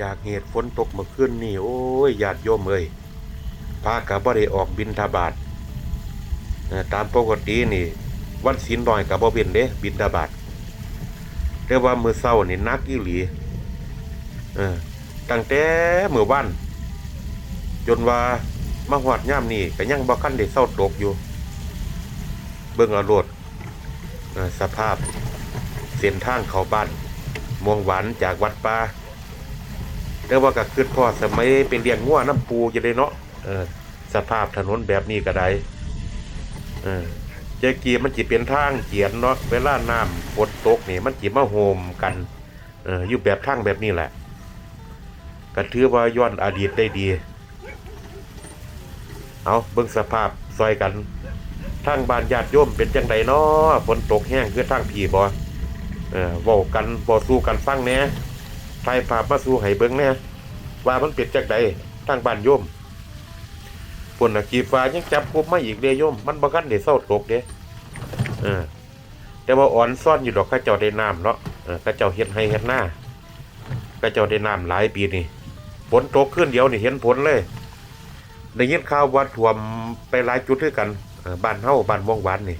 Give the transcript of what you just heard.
จากเหตุฝนตกเมื่อคืนนี่โอ้ยญาติโยมเอ้ยพากับบ่ได้ออกบินทบาทตามปกตินี่ วันศีลน้อยกับบ่เป็นเด้บินทบาทแต่ว่ามือเช้านี่นักอีหลีเออตั้งแต่มื้อวันจนว่ามาฮอดย่ามนี้ก็ยังบ่คันได้เศร้าตกอยู่ เบิ่งอาโลดสภาพ เส้นทางเขาบ้านม่วงหวานจากวัดป่า แต่ว่าก็คือพ่อสมัยเป็นเลี้ยงงัวน้ำปูจะได้เนาะเออสภาพถนนแบบนี้ก็ได้เออเจกีมันจิเป็นทางเกียนเนาะเวลาน้ำฝนตกนี่มันจิมาโฮมกันเอออยู่แบบทางแบบนี้แหละก็ถือว่าย้อนอดีตได้ดี เอาเบิ่งสภาพซอยกันทางบ้านญาติโยมเป็นจังไดเนาะฝนตกแห้งคือทางผีบ่เออเว้ากันบ่สู้กันฟังแหน่ ถ่ายภาพมาสู้ให้เบิ่งแน่ว่ามันเป็นจักใดทางบ้านโยมปุ่นกีฟ้ายังจับคุบมาอีกเด้โยม มันบ่คันได้เศร้าตกเด้เออแต่ว่าอ่อนซ่อนอยู่ดอกข้าเจ้าได้น้ำเนาะข้าเจ้าเฮ็ดให้เฮ็ดหน้าข้าเจ้าได้น้ำหลายปีนี่ฝนตกขึ้นเดียวนี่เห็นผลเลยได้ยินข่าวว่าท่วมไปหลายจุดด้วยกันบ้านเฮาบ้านม่วงหวานนี่